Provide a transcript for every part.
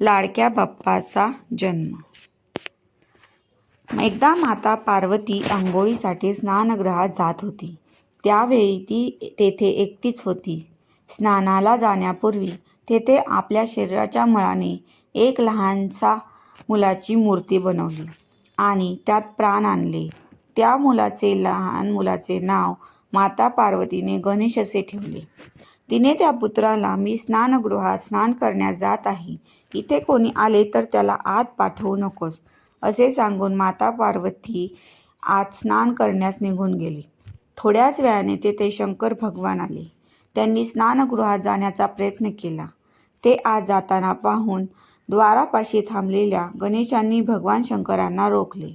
लाडक्या बाप्पाचा जन्म. एकदा माता पार्वती आंघोळीसाठी स्नानगृहात जात होती. त्यावेळी ती तेथे एकटीच होती. स्नानाला जाण्यापूर्वी तेथे आपल्या शरीराच्या मळाने एक लहानसा मुलाची मूर्ती बनवली आणि त्यात प्राण आणले. त्या मुलाचे लहान मुलाचे नाव माता पार्वतीने गणेश असे ठेवले. तिने त्या पुत्राला मी स्नानगृहात स्नान करण्यास जात आहे. इथे कोणी आले तर त्याला आत पाठवू नकोस असे सांगून माता पार्वती आत स्नान करण्यास निघून गेली. थोड्याच वेळाने तेथे शंकर भगवान आले. त्यांनी स्नानगृहात जाण्याचा प्रयत्न केला. ते आत जाताना पाहून द्वारापाशी थांबलेल्या गणेशांनी भगवान शंकरांना रोखले.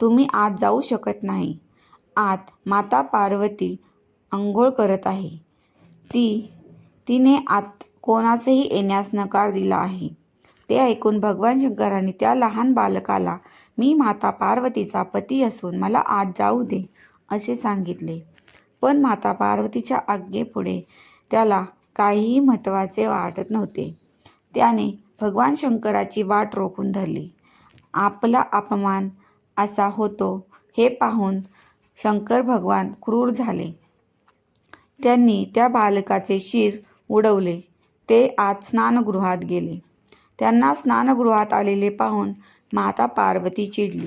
तुम्ही आत जाऊ शकत नाही. आत माता पार्वती अंघोळ करत आहे. ती तिने आत कोणासही येण्यास नकार दिला आहे. ते ऐकून भगवान शंकरांनी त्या लहान बालकाला मी माता पार्वतीचा पती असून मला आत जाऊ दे असे सांगितले. पण माता पार्वतीच्या आज्ञेपुढे त्याला काहीही महत्त्वाचे वाटत नव्हते. त्याने भगवान शंकराची वाट रोखून धरली. आपला अपमान असा होतो हे पाहून शंकर भगवान क्रूर झाले. त्यांनी त्या बालकाचे शिर उडवले. ते आत स्नानगृहात गेले. त्यांना स्नानगृहात आलेले पाहून माता पार्वती चिडली.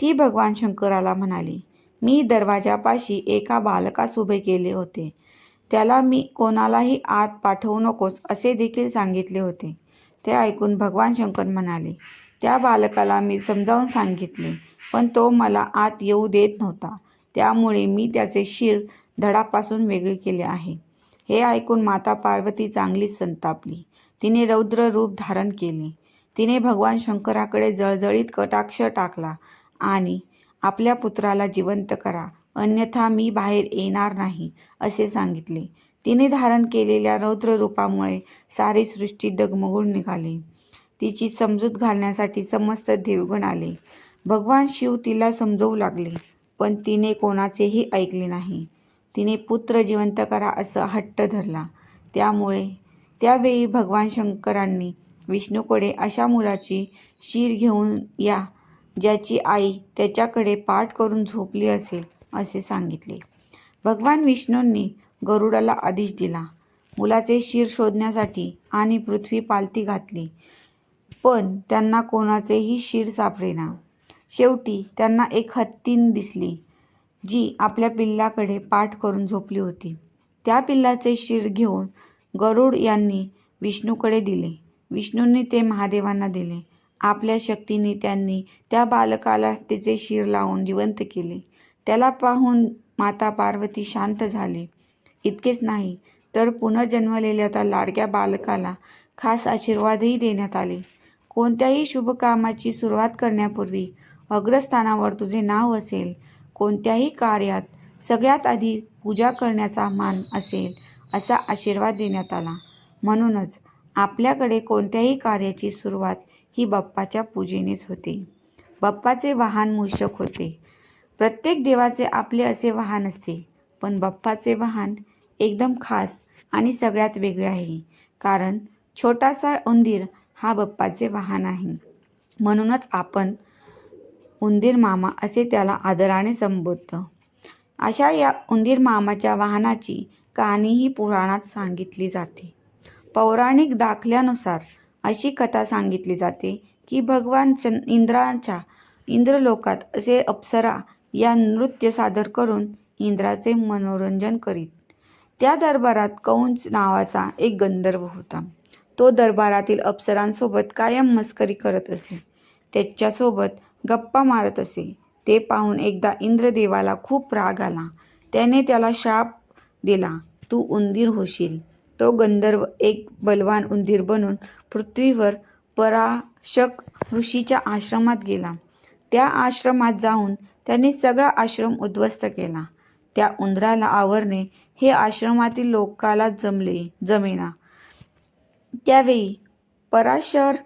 ती भगवान शंकराला म्हणाली मी दरवाजापाशी एका बालकास उभे केले होते. त्याला मी कोणालाही आत पाठवू नकोस असे देखील सांगितले होते. ते ऐकून भगवान शंकर म्हणाले त्या बालकाला मी समजावून सांगितले पण तो मला आत येऊ देत नव्हता. त्यामुळे मी त्याचे शिर धडापासून वेगळे केले आहे. हे ऐकून माता पार्वती चांगलीच संतापली. तिने रौद्र रूप धारण केले. तिने भगवान शंकराकडे जळजळीत कटाक्ष टाकला आणि आपल्या पुत्राला जिवंत करा अन्यथा मी बाहेर येणार नाही असे सांगितले. तिने धारण केलेल्या रौद्र रूपामुळे सारी सृष्टी डगमगून निघाली. तिची समजूत घालण्यासाठी समस्त देवगण आले. भगवान शिव तिला समजवू लागले पण तिने कोणाचेही ऐकले नाही. तिने पुत्र जिवंत करा असं हट्ट धरला. त्यामुळे त्यावेळी भगवान शंकरांनी विष्णूकडे अशा मुलाची शीर घेऊन या ज्याची आई त्याच्याकडे पाठ करून झोपली असेल असे सांगितले. भगवान विष्णूंनी गरुडाला आदेश दिला. मुलाचे शिर शोधण्यासाठी आणि पृथ्वी पालती घातली पण त्यांना कोणाचेही शिर सापडेना. शेवटी त्यांना एक हत्तीन दिसली. जी आपल्या पिल्लाकडे पाठ करून झोपली होती. त्या पिल्लाचे शिर घेऊन गरुड यांनी विष्णूकडे दिले. विष्णूंनी ते महादेवांना दिले. आपल्या शक्तीने त्यांनी त्या बालकाला त्याचे शिर लावून जिवंत केले. त्याला पाहून माता पार्वती शांत झाली. इतकेच नाही तर पुनर्जन्मलेल्या त्या लाडक्या बालकाला खास आशीर्वादही देण्यात आले. कोणत्याही शुभ कामाची सुरुवात करण्यापूर्वी अग्रस्थानावर तुझे नाव असेल कोणत्याही कार्यात सगळ्यात आधी पूजा करण्याचा मान असेल असा आशीर्वाद देण्यात आला. म्हणूनच आपल्याकडे कोणत्याही कार्याची सुरुवात ही बाप्पाच्या पूजेनेच होते. बाप्पाचे वाहन मूषक होते. प्रत्येक देवाचे आपले असे वाहन असते पण बाप्पाचे वाहन एकदम खास आणि सगळ्यात वेगळे आहे कारण छोटासा उंदीर हा बाप्पाचे वाहन आहे. म्हणूनच आपण उंदीर मामा असे त्याला आदराने संबोधतं. अशा या उंदीर मामाच्या वाहनाची कहाणीही पुराणात सांगितली जाते. पौराणिक दाखल्यानुसार अशी कथा सांगितली जाते की भगवान चंद इंद्राच्या इंद्रलोकात असे अप्सरा या नृत्य सादर करून इंद्राचे मनोरंजन करीत. त्या दरबारात कौंच नावाचा एक गंधर्व होता. तो दरबारातील अप्सरांसोबत कायम मस्करी करत असे. त्याच्यासोबत गप्पा मारत असे. ते पाहून एकदा इंद्रदेवाला खूप राग आला. त्याने त्याला शाप दिला तू उंदीर होशील. तो गंधर्व एक बलवान उंदीर बनून पृथ्वीवर पराशक ऋषीच्या आश्रमात गेला. त्या आश्रमात जाऊन त्याने सगळा आश्रम उद्ध्वस्त केला. त्या उंदराला आवरणे हे आश्रमातील लोकाला जमले जमेना. त्यावेळी पराशर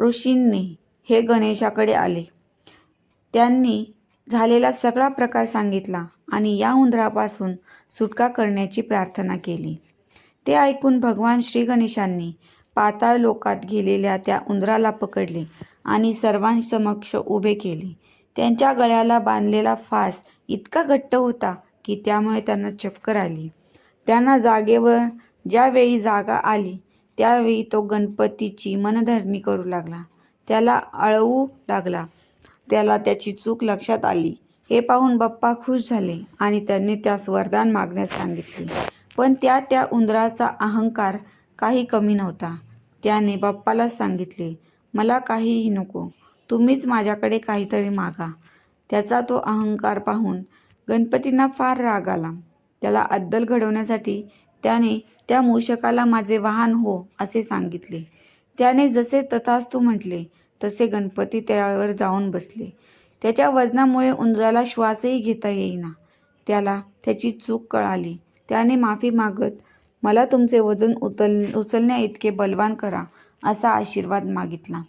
ऋषींनी हे गणेशाकडे आले. त्यांनी झालेला सगळा प्रकार सांगितला आणि या उंदरापासून सुटका करण्याची प्रार्थना केली ते ऐकून भगवान श्री गणेशांनी पाताळ लोकात गेलेल्या त्या उंदराला पकडले आणि सर्वांसमक्ष उभे केले. त्यांच्या गळ्याला बांधलेला फास इतका घट्ट होता की त्यामुळे त्यांना चक्कर आली. त्यांना जागेवर ज्यावेळी जागा आली त्यावेळी तो गणपतीची मनधरणी करू लागला. त्याला अळवू लागला. त्याला त्याची चूक लक्षात आली. हे पाहून बाप्पा खुश झाले आणि त्यांनी त्यास वरदान मागण्यास सांगितले. पण त्या त्या उंदराचा अहंकार काही कमी नव्हता. त्याने बाप्पालाच सांगितले, मला काहीही नको. तुम्हीच माझ्याकडे काहीतरी मागा. त्याचा तो अहंकार पाहून गणपतींना फार राग आला. त्याला अद्दल घडवण्यासाठी त्याने त्या मूषकाला माझे वाहन हो असे सांगितले. त्याने जसे तथास्तू म्हटले तसे गणपती त्यावर जाऊन बसले. त्याच्या वजनामुळे उंदराला श्वासही घेता येईना. त्याला त्याची चूक कळाली. त्याने माफी मागत मला तुमचे वजन उचल उचलण्याइतके बलवान करा असा आशीर्वाद मागितला.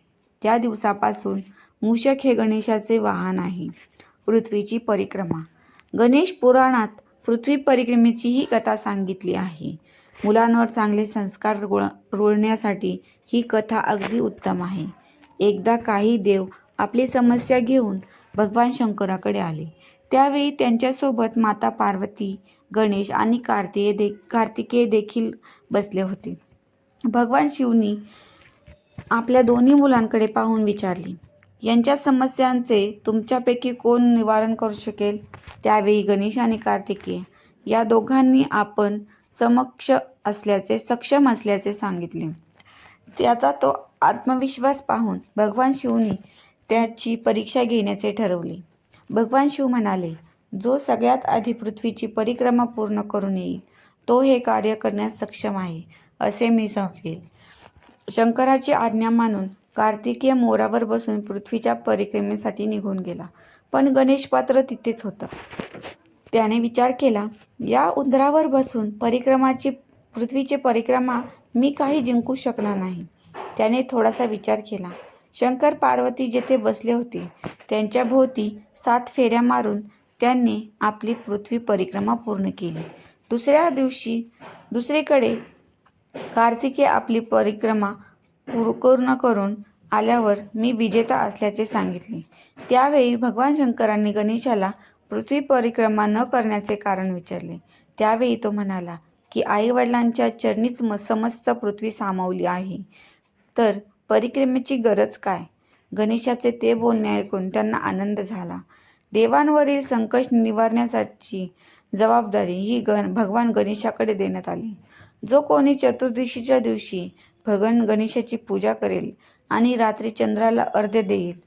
त्या दिवसापासून मूषक हे गणेशाचे वाहन आहे. पृथ्वीची परिक्रमा गणेश पुराणात पृथ्वी परिक्रमेची ही कथा सांगितली आहे. मुलांवर चांगले संस्कार रुळण्यासाठी ही कथा अगदी उत्तम आहे. एकदा काही देव आपली समस्या घेऊन भगवान शंकराकडे आले. त्यावेळी त्यांच्यासोबत माता पार्वती, गणेश आणि कार्तिकेय देखील बसले होते. भगवान शिवनी आपल्या दोन्ही मुलांकडे पाहून विचारले, यांच्या समस्यांचे तुमच्यापैकी कोण निवारण करू शकेल? त्यावेळी गणेश आणि कार्तिकेय या दोघांनी आपण समक्ष असल्याचे सक्षम असल्याचे सांगितले. त्याचा तो आत्मविश्वास पाहून भगवान शिवने त्याची परीक्षा घेण्याचे ठरवले. भगवान शिव म्हणाले, जो सगळ्यात आधी पृथ्वीची परिक्रमा पूर्ण करून येईल तो हे कार्य करण्यास सक्षम आहे असे मी समजेल. शंकराची आज्ञा मानून कार्तिकेय मोरावर बसून पृथ्वीच्या परिक्रमेसाठी निघून गेला. पण गणेश पात्र तिथेच होता. त्याने विचार केला, या उंदरावर बसून परिक्रमाची पृथ्वीची परिक्रमा मी काही जिंकू शकणार नाही. त्याने थोडासा विचार केला. शंकर पार्वती जेथे बसले होते त्यांच्या भोवती सात फेऱ्या मारून त्यांनी आपली पृथ्वी परिक्रमा पूर्ण केली. दुसऱ्या दिवशी दुसरीकडे कार्तिके आपली परिक्रमा पूर्ण करून आल्यावर मी विजेता असल्याचे सांगितले. त्यावेळी भगवान शंकरांनी गणेशाला पृथ्वी परिक्रमा न करण्याचे कारण विचारले. त्यावेळी तो म्हणाला की आई-वडिलांच्या चरणीच समस्त पृथ्वी सामावली आहे तर परिक्रमेची गरज काय? गणेशाचे ते बोलणे ऐकून त्यांना आनंद झाला. देवांवरील संकट निवारण्यासाठी जबाबदारी ही गण भगवान गणेशाकडे देण्यात आली. जो कोणी चतुर्दशीच्या दिवशी भगवान गणेशाची पूजा करेल आणि रात्री चंद्राला अर्ध देईल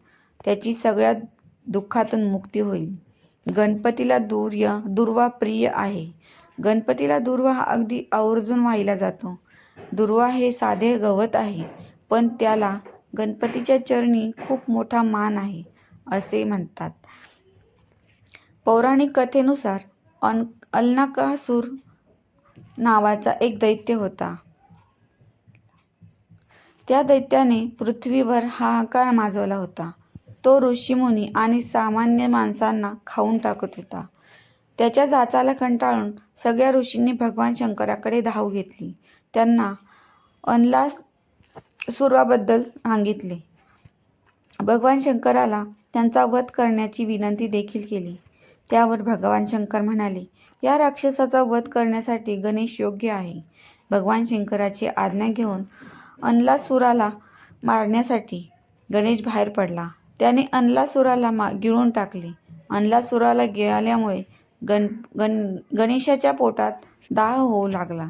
त्याची सगळ्या दुःखातून मुक्ती होईल. गणपतीला दुर्वा प्रिय आहे. गणपतीला दुर्वा हा अगदी आवर्जून वाहिला जातो. दुर्वा हे साधे गवत आहे पण त्याला गणपतीच्या चरणी खूप मोठा मान आहे असे म्हणतात. पौराणिक कथेनुसार अलनाकासूर नावाचा एक दैत्य होता. त्या दैत्याने पृथ्वीवर हाहाकार माजवला होता. तो ऋषीमुनी आणि सामान्य माणसांना खाऊन टाकत होता. त्याच्या जाचाला कंटाळून सगळ्या ऋषींनी भगवान शंकराकडे धाव घेतली. त्यांना अनलास सुराबद्दल सांगितले. भगवान शंकराला त्यांचा वध करण्याची विनंती देखील केली. त्यावर भगवान शंकर म्हणाले, या राक्षसाचा वध करण्यासाठी गणेश योग्य आहे. भगवान शंकराची आज्ञा घेऊन अनलासुराला मारण्यासाठी गणेश बाहेर पडला. त्याने अनलासुराला मा गिळून टाकले. अनलासुराला गिळाल्यामुळे गण गण गणेशाच्या पोटात दाह होऊ लागला.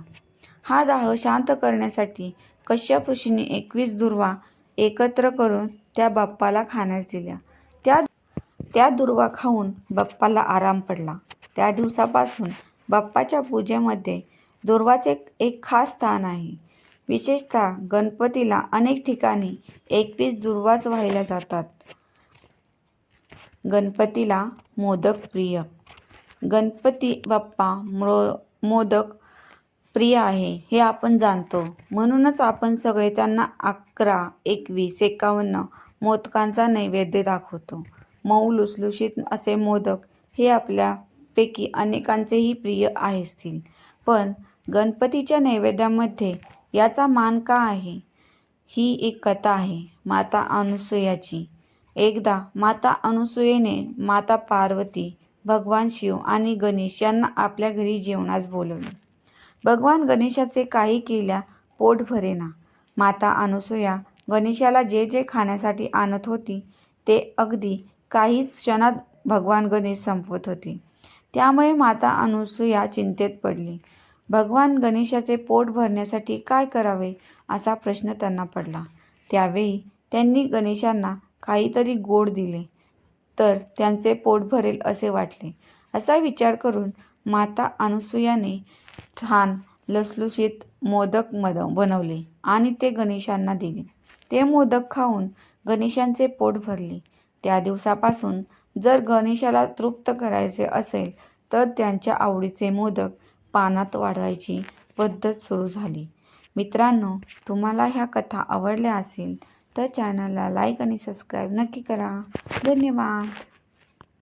हा दाह शांत करण्यासाठी कश्यप ऋषींनी एकवीस दुर्वा एकत्र करून त्या बाप्पाला खाण्यास दिल्या. त्या त्या दुर्वा खाऊन बाप्पाला आराम पडला. त्या दिवसापासून बाप्पाच्या पूजेमध्ये दुर्वाचे एक खास स्थान आहे. विशेषतः गणपतीला अनेक ठिकाणी एकवीस दुर्वाच वाहिल्या जातात. गणपतीला मोदक प्रिय गणपती बाप्पा मो मोदक प्रिय आहे हे आपण जाणतो. म्हणूनच आपण सगळे त्यांना अकरा, एकवीस, एकावन्न मोदकांचा नैवेद्य दाखवतो. मऊ लुसलुशीत असे मोदक हे आपल्यापैकी अनेकांचेही प्रिय असतील. पण गणपतीच्या नैवेद्यामध्ये याचा मान का आहे? ही एक कथा आहे माता अनुसूयाची एकदा माता अनुसूयेने माता पार्वती भगवान शिव आणि गणेश यांना आपल्या घरी जेवणास बोलवले भगवान गणेशाचे काही केल्या पोट भरेना. माता अनुसूया गणेशाला जे जे खाण्यासाठी आणत होती ते अगदी काहीच क्षणात भगवान गणेश संपवत होते. त्यामुळे माता अनुसूया चिंतेत पडली. भगवान गणेशाचे पोट भरण्यासाठी काय करावे असा प्रश्न त्यांना पडला. त्यावेळी त्यांनी गणेशांना काहीतरी गोड दिले तर त्यांचे पोट भरेल असे वाटले. असा विचार करून माता अनुसूयाने छान लसलुशीत मोदक मद बनवले आणि ते गणेशांना दिले. ते मोदक खाऊन गणेशांचे पोट भरले. त्या दिवसापासून जर गणेशाला तृप्त करायचे असेल तर त्यांच्या आवडीचे मोदक पानात वाढवायची पद्धत सुरू झाली. मित्रांनो तुम्हाला ह्या कथा आवडल्या असेल तर चॅनलला लाईक आणि सबस्क्राईब नक्की करा. धन्यवाद.